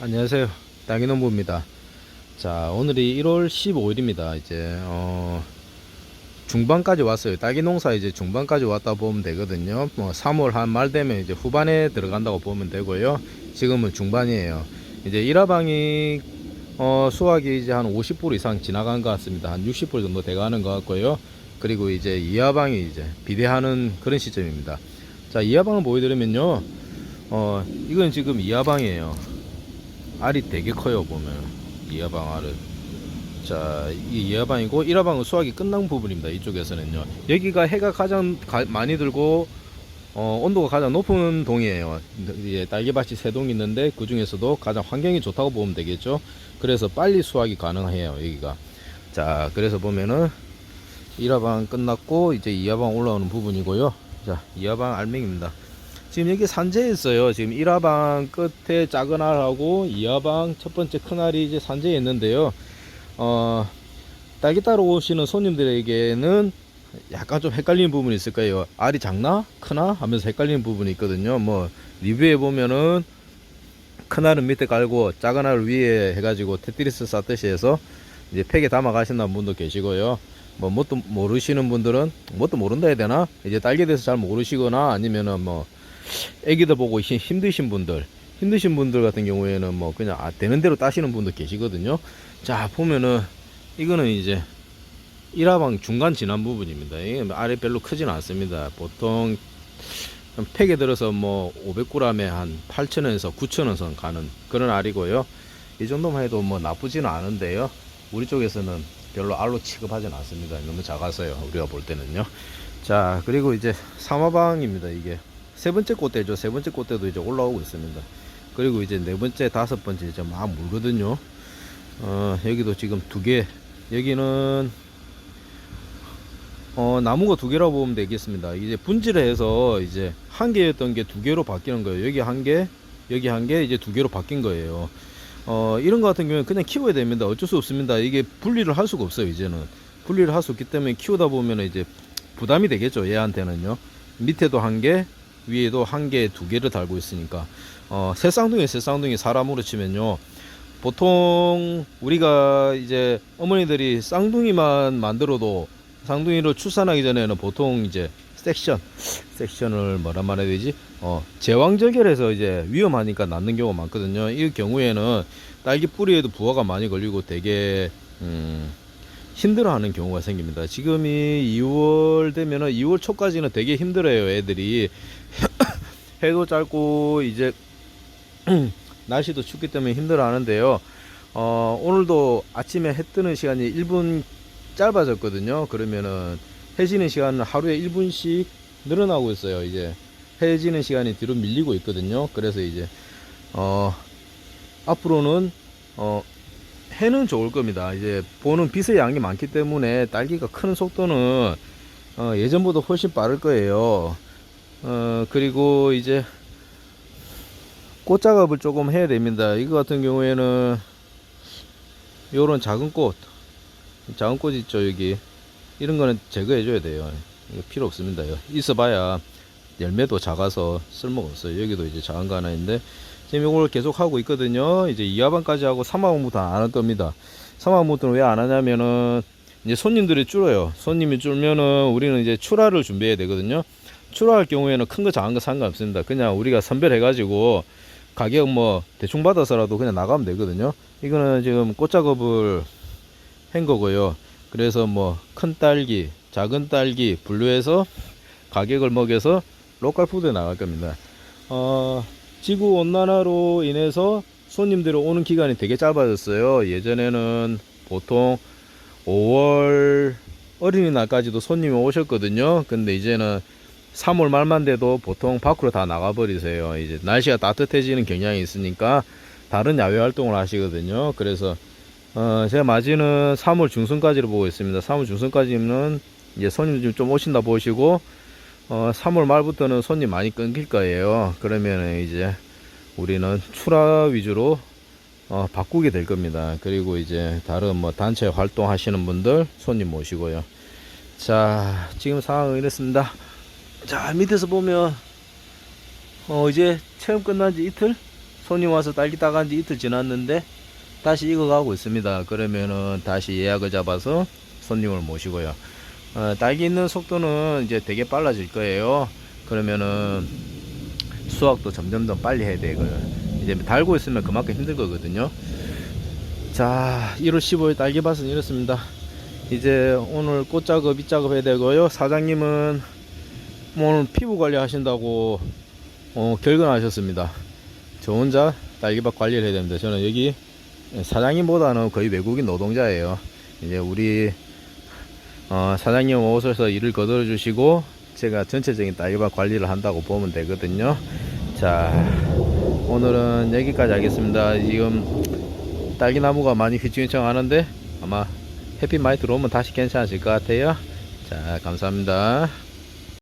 안녕하세요. 땅이농부입니다. 자, 오늘이 1월 15일입니다. 이제, 어, 중반까지 왔어요. 딸기 농사 이제 중반까지 왔다 보면 되거든요. 뭐, 3월 한 말 되면 이제 후반에 들어간다고 보면 되고요. 지금은 중반이에요. 이제 일화방이, 어, 수확이 이제 한 50% 이상 지나간 것 같습니다. 한 60% 정도 돼가는 것 같고요. 그리고 이제 이하방이 이제 비대하는 그런 시점입니다. 자, 이하방을 보여드리면요. 어, 이건 지금 이하방이에요. 알이 되게 커요 보면. 이하방 알은. 자 이게 이하방이고 1하방은 수확이 끝난 부분입니다 이쪽에서는요. 여기가 해가 가장 가- 많이 들고 어, 온도가 가장 높은 동이에요. 이제 딸기밭이 세 동 있는데 그 중에서도 가장 환경이 좋다고 보면 되겠죠? 그래서 빨리 수확이 가능해요 여기가. 자 그래서 보면은 1하방 끝났고 이제 2하방 올라오는 부분이고요. 자 2하방 알맹입니다 지금 여기 산재에 있어요. 지금 1화방 끝에 작은 알하고 2화방 첫 번째 큰 알이 이제 산재에 있는데요. 어, 딸기 따러 오시는 손님들에게는 약간 좀 헷갈리는 부분이 있을 거예요. 알이 작나? 크나? 하면서 헷갈리는 부분이 있거든요. 뭐, 리뷰에 보면은 큰 알은 밑에 깔고 작은 알 위에 해가지고 테트리스 쌓듯이 해서 이제 팩에 담아 가신다는 분도 계시고요. 뭐, 뭣도 모르시는 분들은, 뭣도 모른다 해야 되나? 이제 딸기에 대해서 잘 모르시거나 아니면은 뭐, 애기들 보고 힘- 힘드신 분들 힘드신 분들 같은 경우에는 뭐 그냥 아, 되는 대로 따시는 분도 계시거든요. 자 보면은 이거는 이제 1화방 중간 지난 부분입니다. 이게 아래 별로 크진 않습니다. 보통 팩에 들어서 뭐 500g에 한 8,000원에서 9,000원 선 가는 그런 알이고요. 이 정도만 해도 뭐 나쁘지는 않은데요. 우리 쪽에서는 별로 알로 취급하진 않습니다. 너무 작아서요. 우리가 볼 때는요. 자 그리고 이제 삼화방입니다 이게 세 번째 꽃대죠. 세 번째 꽃대도 이제 올라오고 있습니다. 그리고 이제 네 번째, 다섯 번째 이제 막 물거든요. 어, 여기도 지금 두 개. 여기는 어, 나무가 두 개라고 보면 되겠습니다. 이제 분질을 해서 이제 한 개였던 게 두 개로 바뀌는 거예요. 여기 한 개, 여기 한 개, 이제 두 개로 바뀐 거예요. 어, 이런 거 같은 경우는 그냥 키워야 됩니다. 어쩔 수 없습니다. 이게 분리를 할 수가 없어요, 이제는. 분리를 할 수 없기 때문에 키우다 보면 이제 부담이 되겠죠, 얘한테는요. 밑에도 한 개, 위에도 한 개, 두 개를 달고 있으니까 어, 새 쌍둥이 새 쌍둥이 사람으로 치면요. 보통 우리가 이제 어머니들이 쌍둥이만 만들어도 쌍둥이를 출산하기 전에는 보통 이제 섹션 섹션을 뭐라 말해야 되지? 어, 제왕절개해서 이제 위험하니까 낳는 경우가 많거든요. 이 경우에는 딸기 뿌리에도 부화가 많이 걸리고 되게 음, 힘들어하는 경우가 생깁니다. 지금이 2월 되면은 2월 초까지는 되게 힘들어요, 애들이. 해도 짧고 이제 날씨도 춥기 때문에 힘들어 하는데요. 어, 오늘도 아침에 해 뜨는 시간이 1분 짧아졌거든요. 그러면은 해 지는 시간은 하루에 1분씩 늘어나고 있어요. 이제 해 지는 시간이 뒤로 밀리고 있거든요. 그래서 이제 어, 앞으로는 어, 해는 좋을 겁니다. 이제 보는 빛의 양이 많기 때문에 딸기가 크는 속도는 어, 예전보다 훨씬 빠를 거예요. 어, 그리고 이제 꽃 작업을 조금 해야 됩니다. 이거 같은 경우에는 요런 작은 꽃, 작은 꽃 있죠, 여기. 이런 거는 제거해 줘야 돼요. 이거 필요 없습니다. 있어 봐야 열매도 작아서 쓸모가 없어요. 여기도 이제 작은 거 하나 있는데, 지금 이걸 계속 하고 있거든요. 이제 2화반까지 하고 3화반부터 안 할 겁니다. 3화반부터는 왜 안 하냐면은, 이제 손님들이 줄어요. 손님이 줄면은 우리는 이제 출하를 준비해야 되거든요. 출하할 경우에는 큰 거 작은 거 상관없습니다. 그냥 우리가 선별해가지고 가격 뭐 대충 받아서라도 그냥 나가면 되거든요. 이거는 지금 꽃 작업을 한 거고요. 그래서 뭐 큰 딸기, 작은 딸기 분류해서 가격을 먹여서 로컬 푸드에 나갈 겁니다. 어, 지구 온난화로 인해서 손님들이 오는 기간이 되게 짧아졌어요. 예전에는 보통 5월 어린이날까지도 손님이 오셨거든요. 근데 이제는 3월 말만 돼도 보통 밖으로 다 나가버리세요. 이제 날씨가 따뜻해지는 경향이 있으니까 다른 야외 활동을 하시거든요. 그래서 어, 제가 맞이는 3월 중순까지를 보고 있습니다. 3월 중순까지는 이제 손님 좀 오신다 보시고 어, 3월 말부터는 손님 많이 끊길 거예요. 그러면 이제 우리는 출하 위주로 어, 바꾸게 될 겁니다. 그리고 이제 다른 뭐 단체 활동하시는 분들 손님 모시고요. 자, 지금 상황은 이렇습니다. 자, 밑에서 보면 어, 이제 체험 끝난 지 이틀? 손님 와서 딸기 따간 지 이틀 지났는데 다시 익어가고 있습니다. 그러면은 다시 예약을 잡아서 손님을 모시고요. 어, 딸기 있는 속도는 이제 되게 빨라질 거예요. 그러면은 수확도 점점 더 빨리 해야 되고요. 이제 달고 있으면 그만큼 힘들 거거든요. 자, 1월 15일 딸기밭은 이렇습니다. 이제 오늘 꽃 작업, 잎 작업 해야 되고요. 사장님은 뭐 오늘 피부 관리 하신다고 어, 결근하셨습니다. 저 혼자 딸기밭 관리를 해야 됩니다. 저는 여기 사장님보다는 거의 외국인 노동자예요. 이제 우리 어, 사장님 오셔서 일을 거들어 주시고 제가 전체적인 딸기밭 관리를 한다고 보면 되거든요. 자, 오늘은 여기까지 하겠습니다. 지금 딸기나무가 많이 휘청휘청 하는데 아마 햇빛 많이 들어오면 다시 괜찮아질 것 같아요. 자, 감사합니다.